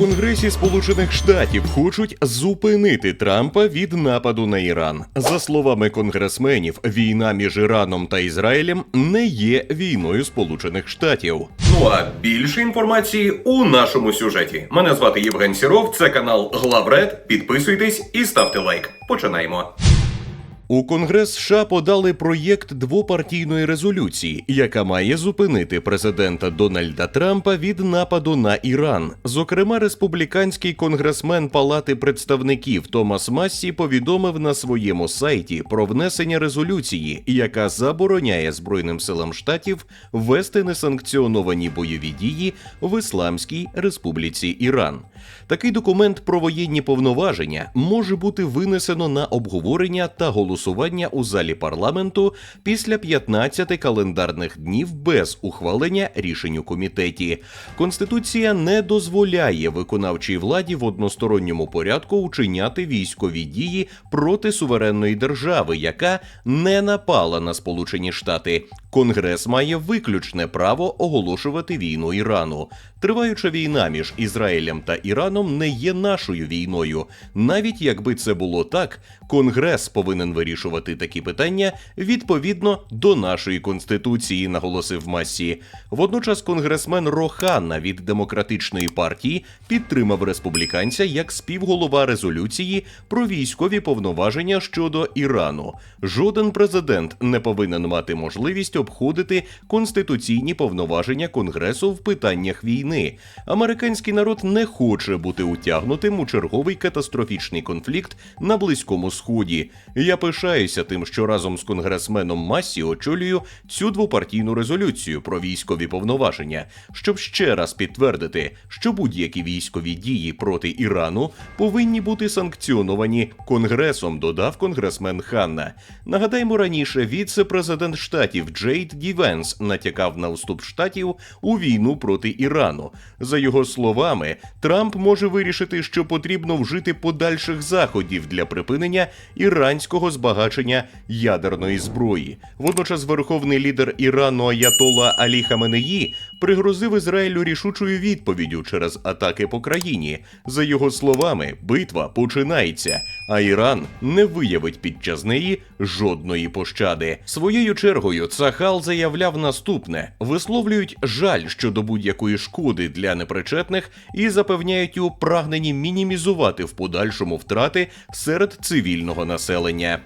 Конгресі Сполучених Штатів хочуть зупинити Трампа від нападу на Іран. За словами конгресменів, війна між Іраном та Ізраїлем не є війною Сполучених Штатів. Ну а більше інформації у нашому сюжеті. Мене звати Євген Сіров, це канал Главред. Підписуйтесь і ставте лайк. Починаємо. У Конгрес США подали проєкт двопартійної резолюції, яка має зупинити президента Дональда Трампа від нападу на Іран. Зокрема, республіканський конгресмен Палати представників Томас Массі повідомив на своєму сайті про внесення резолюції, яка забороняє Збройним силам штатів вести несанкціоновані бойові дії в Ісламській Республіці Іран. Такий документ про воєнні повноваження може бути винесено на обговорення та голосування у залі парламенту після 15 календарних днів без ухвалення рішень у комітеті. Конституція не дозволяє виконавчій владі в односторонньому порядку учиняти військові дії проти суверенної держави, яка не напала на Сполучені Штати. Конгрес має виключне право оголошувати війну Ірану. Триваюча війна між Ізраїлем та Іраном не є нашою війною. Навіть якби це було так, Конгрес повинен вирішувати такі питання відповідно до нашої конституції, наголосив Масі. Водночас конгресмен Роханна від демократичної партії підтримав республіканця як співголова резолюції про військові повноваження щодо Ірану. Жоден президент не повинен мати можливість обходити конституційні повноваження Конгресу в питаннях війни. Американський народ не хоче бути утягнутим у черговий катастрофічний конфлікт на Близькому Сході. Я пишаюся тим, що разом з конгресменом Массі очолюю цю двопартійну резолюцію про військові повноваження, щоб ще раз підтвердити, що будь-які військові дії проти Ірану повинні бути санкціоновані Конгресом, додав конгресмен Ханна. Нагадаємо, раніше віце-президент штатів Джейд Дівенс натякав на вступ штатів у війну проти Ірану. За його словами, Трамп може вирішити, що потрібно вжити подальших заходів для припинення іранського збагачення ядерної зброї. Водночас, верховний лідер Ірану Аятола Алі Хаменеї пригрозив Ізраїлю рішучою відповіддю через атаки по країні. За його словами, битва починається, а Іран не виявить під час неї жодної пощади. Своєю чергою Цахал заявляв наступне: висловлюють жаль щодо будь-якої шкоди для непричетних і запевняють у прагненні мінімізувати в подальшому втрати серед цивільного населення.